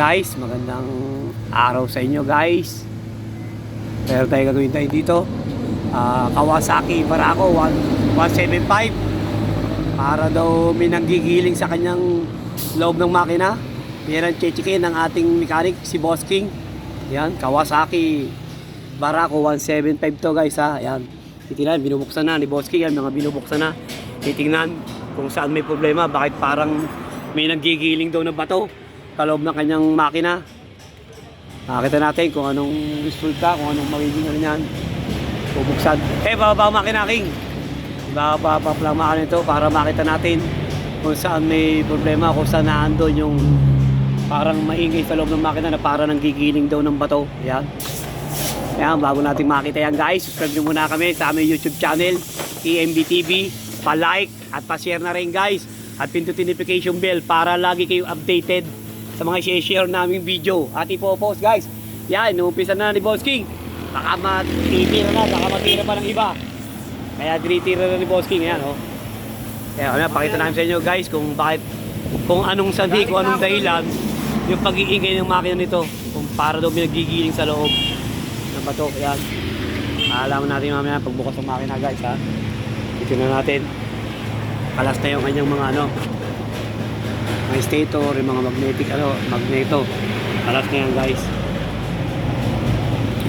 guys, magandang araw sa inyo guys. Pero tayo gagawin tayo dito. Ah, Kawasaki Barako 1- 175 para daw may nanggigiling sa kanyang loob ng makina. Yan chichikin ng ating mechanic, si Boss King. Yan, Kawasaki Barako 175 to guys ha. Yan. Titingnan, binubuksan na ni Boss King. Yan, mga binubuksan na. Titingnan kung saan may problema. Bakit parang may nanggigiling daw na bato sa loob ng kanyang makina. Makita natin kung anong resulta, kung anong magiging ano yan. Bubuksan. Eh, bababa ang makina king. Bababa pa lang makina ito para makita natin kung saan may problema, kung saan naandun yung parang maingay sa loob ng makina na parang nanggigiling daw ng bato. Yan. Yan, bago natin makita yan guys, subscribe nyo muna kami sa aming YouTube channel, EMB TV. Pa-like at pa-share na rin guys. At pindutin notification bell para lagi kayo updated sa mga share naming video. At ipopost guys. Yan, inuumpisa na ni Boss King. Baka matitira na, baka matira pa ng iba. Kaya tinitira na ni Boss King. Yan, oh. Kaya kaya pakita namin sa inyo guys kung bakit, kung anong sanhi, kung anong dahilan yung pag-iingay ng makina nito. Kung para daw may nagigiling sa loob ng bato. Yan. Aalaman natin mamaya pagbukas ng makina guys ha. Titignan natin. Kalas na yung kanyang mga ano, mga stator, yung mga magnetic ano, magneto. Kalas na yan guys.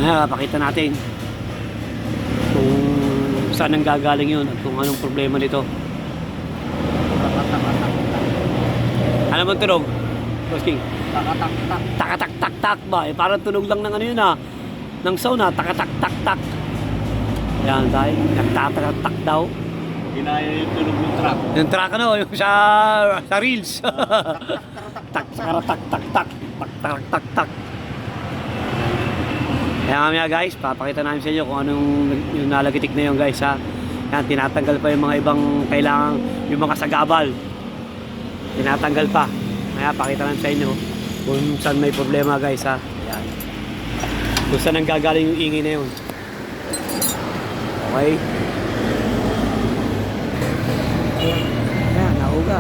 Ngayon, pakita natin kung saan ang gagaling yun at kung anong problema nito. Ano man tunog? Boss? Takatak-tak. Takatak-tak-tak ba? Eh, parang tunog lang ng ano yun ah. Ng sauna, takatak-tak-tak. Yan tayo, nagtatatak daw. Ginaya yung tunog ng truck. Yung truck ano, yung sa, sa reels. tak, tak, tak, tak, tak, tak, tak, tak, tak. Kaya mamaya guys, papakita namin sa inyo kung anong yung nalagitik na yun guys ha. Yan, tinatanggal pa yung mga ibang kailangan, yung mga sagabal. Tinatanggal pa. Kaya pakita namin sa inyo kung saan may problema guys ha. Yan. Kung saan ang gagaling yung ingay na yun. Okay? Ayan, nauga.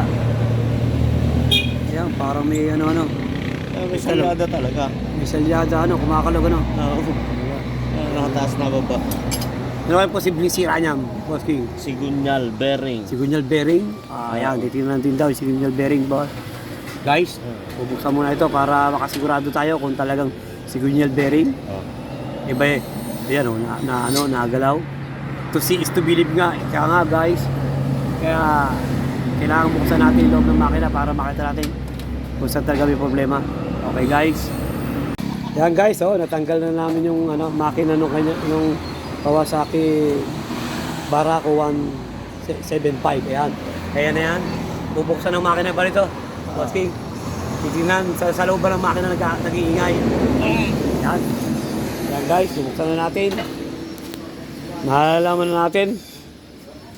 Ayan, parang may ano-ano. Eh, may salyada talaga. May salyada, ano, kumakalog ano. Oo. Ah, nakataas na baba. Ano kaya posibleng sira niya, Boss King? Sigunyal bearing. Sigunyal bearing. Ah, ayan, titingnan natin daw yung sigunyal bearing, boss. Guys, bubuksan muna ito para makasigurado tayo kung talagang sigunyal bearing. Oh. Iba eh. Ayan o, na, na, ano, nagalaw. To see is to believe nga. Kaya nga guys, kaya kailangan buksan natin yung loob ng makina para makita natin kung saan talaga may problema. Okay guys. Yan guys, oh, natanggal na namin yung ano, makina nung kanya nung Kawasaki Barako 175. Ayan. Kaya na yan. Bubuksan ng makina ba rito? Boss King. Titingnan sa, sa loob ba ng makina nag, nag-iingay. Yan. Yan guys, bubuksan na natin. Malalaman na natin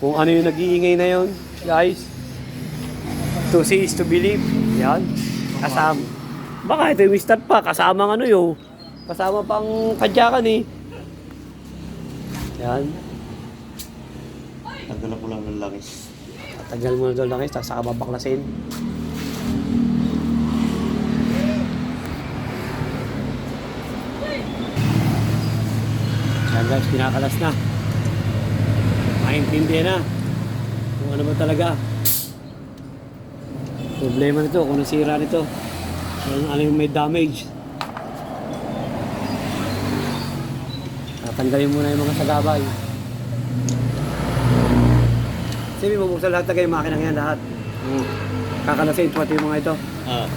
kung ano yung nag-iingay na yun, guys. To see is to believe. Yan. Kasama. Baka ito yung start pa. Kasama ano yun. Kasama pang kadyakan eh. Yan. Tagdala ko lang ng langis. Tagal mo na doon lang eh. Tapos saka babaklasin. Yan guys, pinakalas na. Maintindihan na. Kung ano ba talaga. Problema nito, kung nasira nito. Kung ano yung may damage. Tatanggalin muna yung mga sagabay. Sige, bubuksan lahat na kayo makina yan lahat. Hmm. Kakalasin, pati yung mga ito. Ah.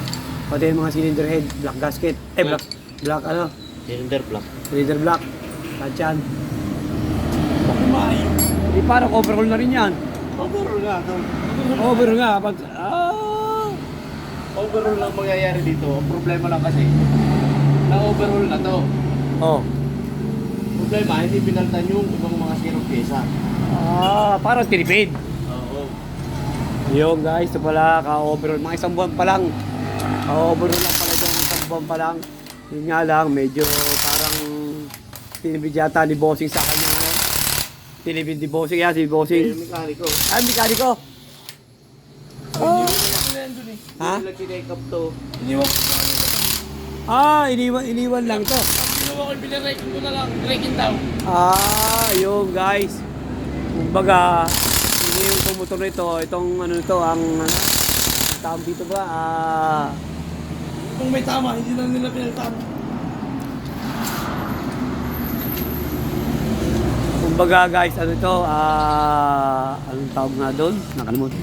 Pati yung mga cylinder head, black gasket. Eh, black, black ano, Cylinder block. cylinder black. Yan. Di parang overhaul na rin yan. Overall nga ito. Overhaul nga. Pag, ah, Overall lang mangyayari dito. Ang problema lang kasi, na-overall na to. oh. Problema, hindi pinaltan yung ibang mga sirong pyesa. Ah, parang tinipid. Oo. Yung guys, ito pala, ka-overhaul. Mga isang buwan pa lang. Ka-overhaul lang pala yung isang buwan pa lang. Yun nga lang, medyo parang tinipid yata ni Bossing sa Tinipid ni Bossing yan, si Bossing. Yung mekaniko. Ay, mekaniko. Oh. Hindi Ha? nila kinake up to. Ah, iniwan, iniwan lang to. Ginawa ko, pinirake ko na lang, breaking down. Ah, yun guys. Kumbaga, hindi yung itong motor nito, itong ano nito, ang ano, ang tawag dito ba? Ah, Kung may tama, hindi na nila pinagtama. Kumbaga guys, ano ito, ah, anong tawag na doon? Nakalimutan.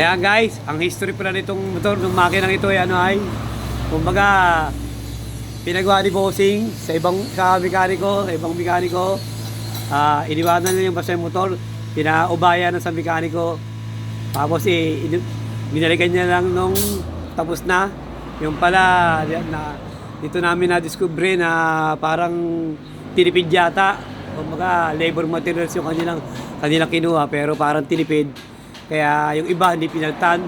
Ayan guys, ang history pala nitong motor, ng makinang ito ay ano ay, kumbaga, pinagawa ni Bossing sa ibang sa mekaniko, sa ibang mekaniko. Ah, iniwanan na yung basta yung motor, pinaubaya na sa mekaniko. Tapos eh, binalikan niya lang nung tapos na. Yung pala, na, dito namin na-discover na parang tinipid yata. Kumbaga, labor materials yung kanilang, kanilang kinuha, pero parang tinipid. Kaya yung iba hindi pinaltan.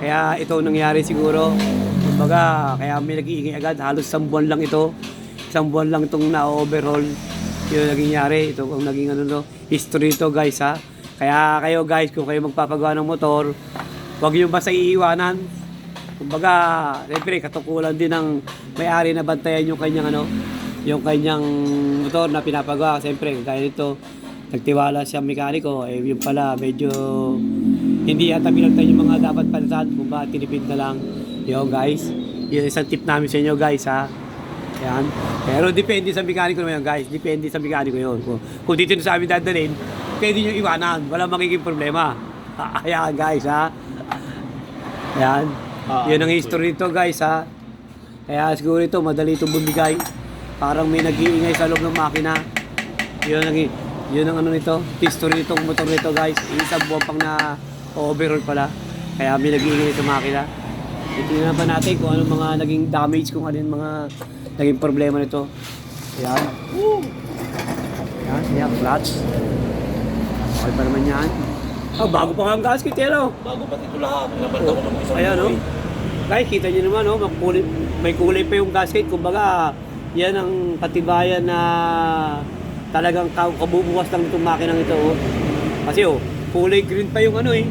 Kaya ito nangyari siguro. Kumbaga, kaya may nag-iingay agad. Halos isang buwan lang ito. Isang buwan lang itong na-overhaul. Yun ang naging yari. Ito ang naging ano no, history ito guys ha. Kaya kayo guys, kung kayo magpapagawa ng motor, huwag nyo basta iiwanan. Kumbaga, siyempre, katukulan din ng may-ari na bantayan yung kanyang ano, yung kanyang motor na pinapagawa. Siyempre, kaya nito, nagtiwala siya mekaniko, eh yung pala medyo hindi yata pinagtan yung mga dapat palitan, kumbaga tinipid na lang. Yun guys, yun isang tip namin sa inyo guys ha. Yan. Pero depende sa mekaniko naman yun guys, depende sa mekaniko yun. Kung, kung dito na sa amin dadalhin, pwede nyo iwanan, wala magiging problema. Ayan guys ha. Ayan. Ah, yun ang history nito guys ha. Kaya siguro ito, madali itong bumigay. Parang may nag-iingay sa loob ng makina. Yun ang, yun ang ano nito, history nitong motor nito guys. Isang buwan pang na overhaul pala. Kaya may nag-iingay sa makina. Titingnan pa natin kung ano mga naging damage, kung ano yung mga naging problema nito. Ayan. Ayan, ayan, clutch. Okay pa naman yan. Ah, bago pa nga ang gasket yan, oh. Bago pati ito lahat, pinapalitan ko ng isang Ayan, no? buhay. Guys, kita nyo naman, no? Makulay, may kulay pa yung gasket. Kumbaga, yan ang katibayan na talagang ka- kabubukas lang itong makinang ito, oh. Kasi, oh, kulay green pa yung ano, eh.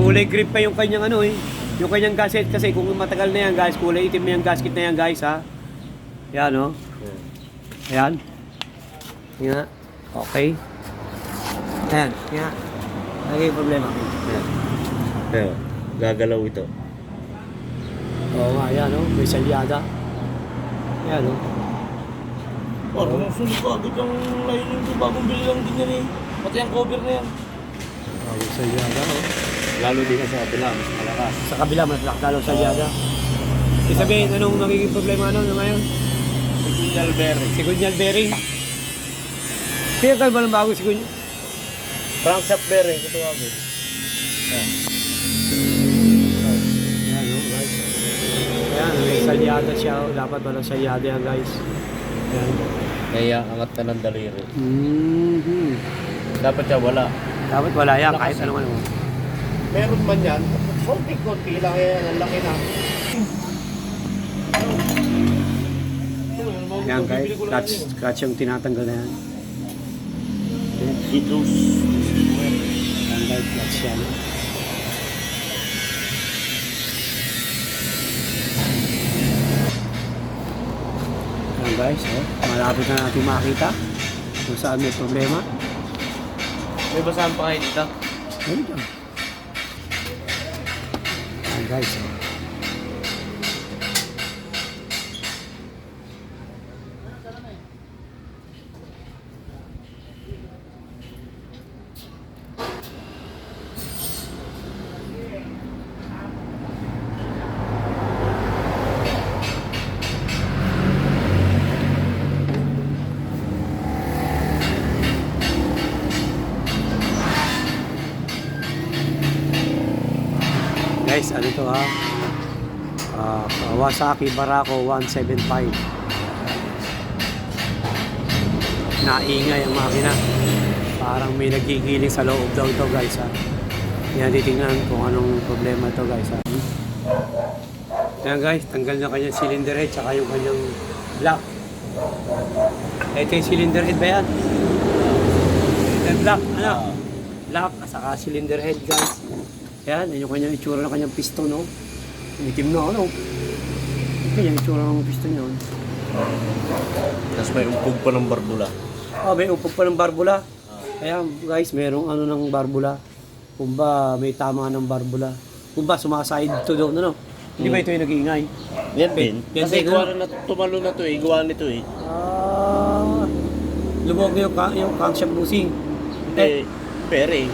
Kulay green pa yung kanyang ano, eh. Yung kanyang gasket kasi kung matagal na yan, guys, kulay itim na yung gasket na yan, guys, ha? Yan, oh. Ayan. Nga. Okay. Ayan. Nga. Lagi yung problema. Ayan. Ayan, gagalaw ito. Oo nga, yan, oh. May salyada. Yan, oh. Parang sunod ko agad yung lining ko, bagong bili lang din yan eh. Pati ang cover na yan. Oh, may salyada, oh. Lalo din sa kabila, mas malakas. Sa kabila, mas lakdalo salyada. Ibig sabihin, anong magiging problema ano na ngayon? Signal bearing. Sigunyal bearing. Kaya kayo ba ng bago sigunyal? Crankshaft bearing, ito ako. Yan, oh, guys. Yan, may salyada siya. Dapat walang salyada yan, guys. Yan. Kaya angat ka ng daliri. Mm-hmm. Dapat siya wala. Dapat wala yan, Wala kahit kasi. ano man. Meron man yan, konti-konti lang yan, ang laki na. Yan, guys. Clutch, clutch yung tinatanggal na yan. Itus. Yan, guys. Clutch yan. oh. Guys, oh. malapit na natin makita kung saan may problema. May basahan pa kayo dito? Ayun lang. Yan guys. oh. Guys, ano to ha? Ah, Kawasaki Barako 175. Naingay ang makina. Parang may nagigiling sa loob daw ito guys ha. Yan titingnan kung anong problema ito guys ha. Yan guys, tanggal na kanyang cylinder head tsaka yung kanyang block. Ito yung cylinder head ba yan? Cylinder block, ano? Block, saka cylinder head guys. Yan, yan yung kanyang itsura ng kanyang piston, no? Itim na ano. Ganyan yung tsura ng piston yun. Tapos may umpog pa ng barbula. Ah, may upog pa ng barbula. Kaya guys, merong ano ng barbula. Kung ba may tama ng barbula. Kung ba sumaside to doon, ano? Hindi ba ito yung nag-iingay? Yan din. Yan Kasi ano? na tumalo na to eh. Gawa nito eh. Ah, lumog na yung, yung crankshaft busing. Eh, pere.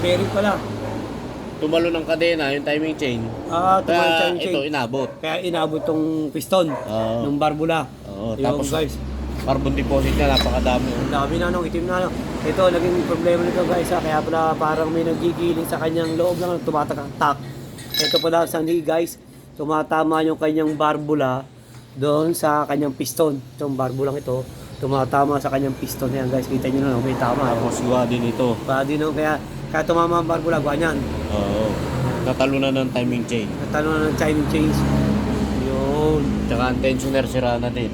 Bearing pala. Tumalo ng kadena, yung timing chain. Ah, tumayo Kaya chain. ito, inabot. Kaya inabot tong piston Oo. ng barbula. Oo, Yung tapos guys, carbon deposit na napakadami. ang dami na nung itim na no. Ito, naging problema nito guys ha. Kaya pala parang may nagigiling sa kanyang loob lang tumatak-tak. Ito pala sa ni guys, tumatama yung kanyang barbula doon sa kanyang piston. Itong barbulang ito, tumatama sa kanyang piston. Yan guys, kita nyo na, no? may tama. Tapos gawa din ito. Din no, kaya, kaya tumama ang barbula, ganyan. Oo. Natalo na ng timing chain. Natalo na ng timing change. Yun. Tsaka ang tensioner sira na din.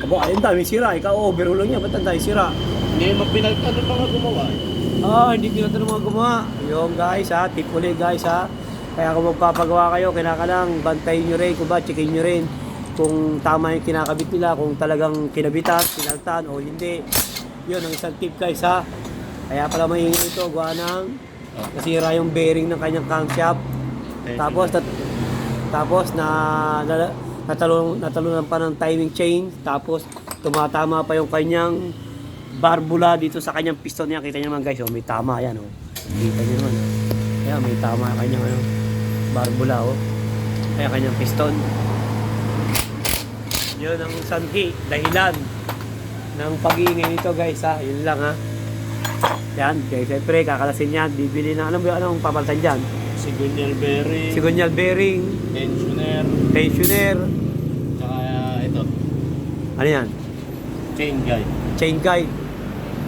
Abo, ayun dami sira. Ikaw, overhaul lang niya. Ba't ang dami sira? Hindi mo pinagtanong mga gumawa. eh. Ah, hindi na mga gumawa. Yung guys ha, tip ulit guys ha. Kaya kung magpapagawa kayo, kinakalang bantayin nyo rin, kung ba, checkin nyo rin kung tama yung kinakabit nila, kung talagang kinabitan, pinaltan o hindi. Yun ang isang tip guys ha. Kaya pala maingay ito, gawa ng nasira yung bearing ng kanyang camshaft. Tapos, nat- tapos na, na natalon, natalunan pa ng timing chain. Tapos, tumatama pa yung kanyang barbula dito sa kanyang piston niya. Kita niyo naman guys, oh, may tama yan. Oh. Kita niyo naman. Kaya may tama yung kanyang ano, barbula. Oh. Kaya kanyang piston. Yun ang sanhi, dahilan ng pag-iingay nito guys ha. Yun lang ha. Yan, kaya siyempre kakalasin yan. Bibili na, ano ba anong papalitan dyan? Sigunyal bearing, Sigunyal bearing, tensioner, tensioner, tsaka ito, ano yan? chain guide. Chain guide.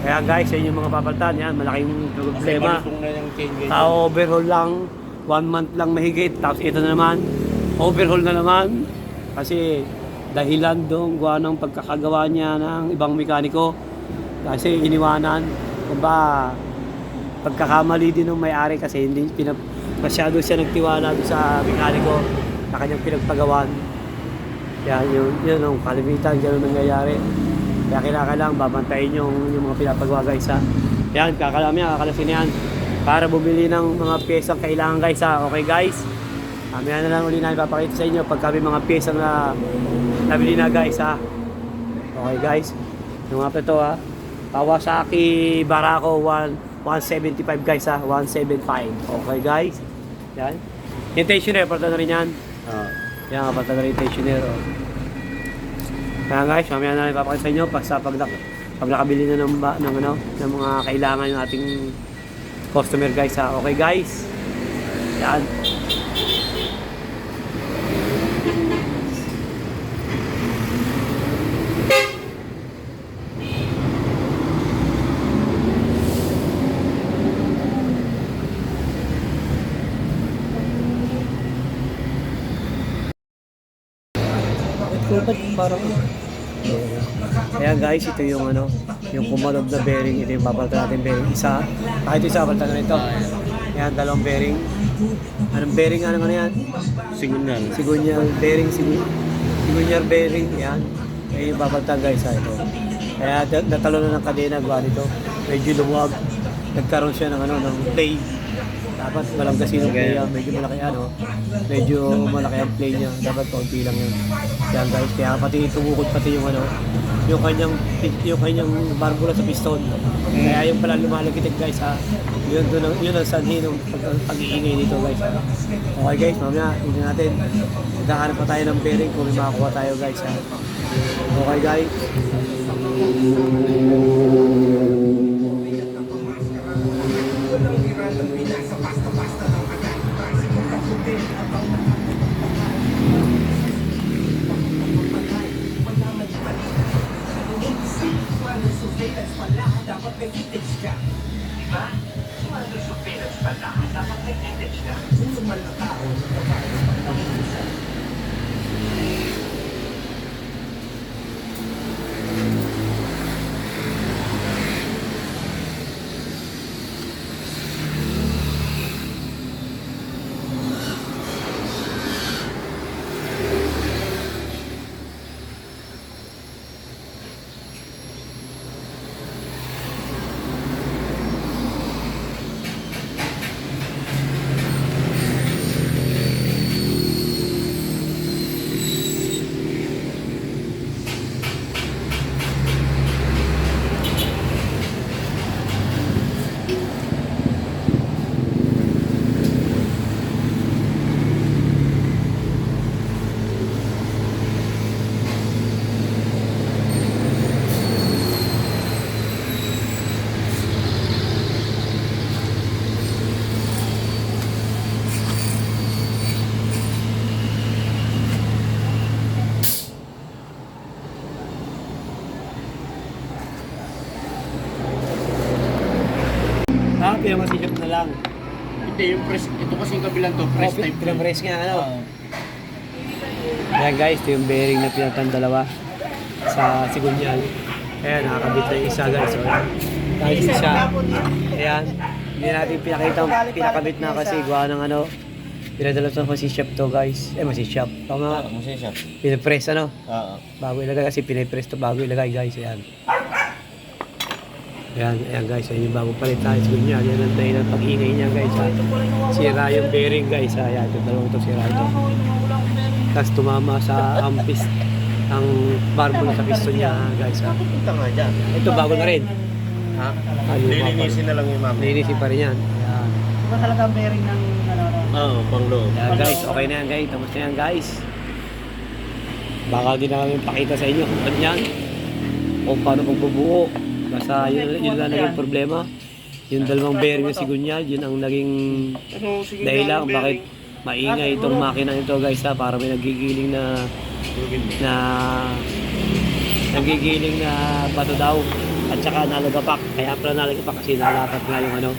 Kaya guys, yan yung mga papalitan. Yan, malaking Kasi problema. malutong na yung chain guide. Sa overhaul lang, one month lang mahigit. Tapos ito na naman, overhaul na naman. Kasi dahilan doon gawa ng pagkakagawa niya ng ibang mekaniko. Kasi iniwanan, kung ba, pagkakamali din ng may-ari kasi hindi pinap masyado siya nagtiwala doon sa mekaniko na kanyang pinagpagawan. Yan, yun, yun ang kalimitan, gano'n nangyayari. Kaya kinakailangan babantayin yung, yung mga pinapagawa guys ha. Yan, kakalam yan, kakalasin yan. Para bumili ng mga piyesang kailangan guys ha. Okay guys? Mamaya na lang uli na ipapakita sa inyo pag kami mga piyesa na nabili na guys ha. Okay guys? Yung nga pa ito ha. Kawasaki Barako 1, 175 guys ha. 175. Okay guys? Yan. Yung tensioner, palitan na rin yan. Ah, Yan, palitan na rin yung tensioner. Oh. Kaya guys, mamaya na lang ipapakita sa inyo pag sa pag, pag nakabili na ng, ng, ano, ng mga kailangan ng ating customer guys ha. Okay guys? Yan. Parang Kaya guys, ito yung ano, yung kumalog na bearing, ito yung papalitan natin bearing. Isa, kahit isa, palitan na ito. Yan, dalawang bearing. Anong bearing, ano ano yan? sigunyal. Sigunyal bearing, sigu- sigunyal bearing, yan. Yan yung papalitan guys, ha, ito. Kaya natalo na ng kadena, gawa nito. Medyo lumuwag. Nagkaroon siya ng ano, ng play. Dapat walang kasino play yan. Medyo malaki ano. Medyo malaki ang play niya. Dapat konti lang yun. Yan guys. Kaya pati tumukod pati yung ano. Yung kanyang yung kanyang barbula sa piston. Kaya yung pala lumalagitik guys ha. Yun, dun, ang- yun ang sanhi ng pag- pag-iingay dito guys ha. Okay guys, mamaya hindi natin. Naghahanap pa tayo ng bearing kung may makakuha tayo guys ha. Okay guys. nagkikitits ka. Diba? 200 so, supinats pa lang, dapat nagkikitits ka. Kung sumal na tao, Ha? Pinamasikip na lang. Hindi, yung press, ito kasi yung kabilang to, press type. Pinapress nga ano. Oo. Ayan guys, ito yung bearing na pinatang dalawa sa Sigunyal. Ayan, nakakabit na yung isa guys. So, ayan. Guys, isa. Ayan. Hindi natin pinakita pinakabit na kasi gawa ng ano. Pinadala sa si shop to guys. Eh, masi shop. Tama nga. Masaya siya. Pinapress ano. Oo. Bago ilagay kasi pinapress to bago ilagay guys. Ayan. Ayan, ayan guys. Ayan yung bagong palit tayo sa Sigunyal. Yan ang dahil ng pag-ingay niya guys. Ha. Sira yung bearing guys. Ha. Ayan, yung dalawang to sira ito. Tapos tumama sa ampis ang barbon sa piston niya guys. Ha. Nga dyan. Ito bago na rin. Ha? Ayun, Lilinisin na lang yung mami. Linisin pa rin yan. Ayan. Iba talaga ang bearing ng ano. Oo, pang loob. Ayan guys, okay na yan guys. Tapos na yan guys. Baka di na kami pakita sa inyo kung ano yan. Kung paano pagbubuo. Basta yun, yun lang naging problema. Yung dalawang bearing na sigunyal, yun ang naging dahilan kung bakit maingay itong makina ito guys ha. Para may nagigiling na na nagigiling na bato daw at saka nalagapak kaya pala nalagapak kasi nalapat nga yung ano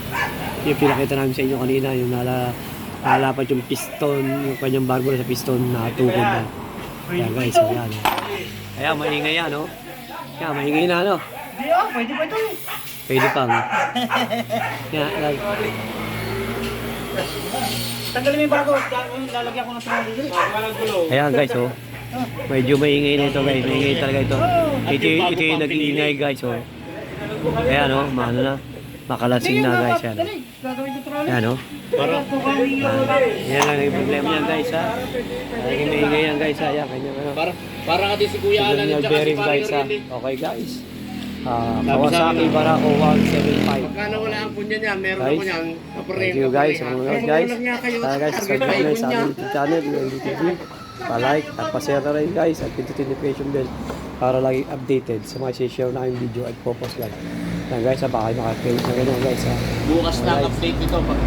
yung pinakita namin sa inyo kanina yung nala, nalapat yung piston yung kanyang barbara sa piston na tukod na kaya guys so yan oh. kaya maingay yan no kaya maingay na no Di ah, pwede pa ito. pwede pang kaya like, Tanggalin mo yung bago. Lalagyan ko ng trolley dito. Ayan guys, oh. Medyo maingay na ito guys. Maingay talaga ito. Ito, ito yung nag-iingay guys, oh. Ayan, oh. Maano na. Makalasing na guys, yan. Ayan, oh. Para, Yan lang yung problema niyan guys, ha. Laging maingay yan guys, ha. Ayan, kanyang ano. para, para ka din si Kuya Alan at saka si ha. Riley. Okay guys. Ah, Sabi sa Kawasaki. Barako 175. Pagka nawala ang punya niya, meron Guys, ako niyan. Thank you guys sa mga guys. Sana guys, subscribe nyo na sa aming YouTube channel, LDTV. Pa-like at pa-share na rin guys at pindutin notification bell para lagi updated sa mga share na yung video at popost guys. Yan guys, baka kayo makakain na ganyan guys ha. Bukas na update ito pag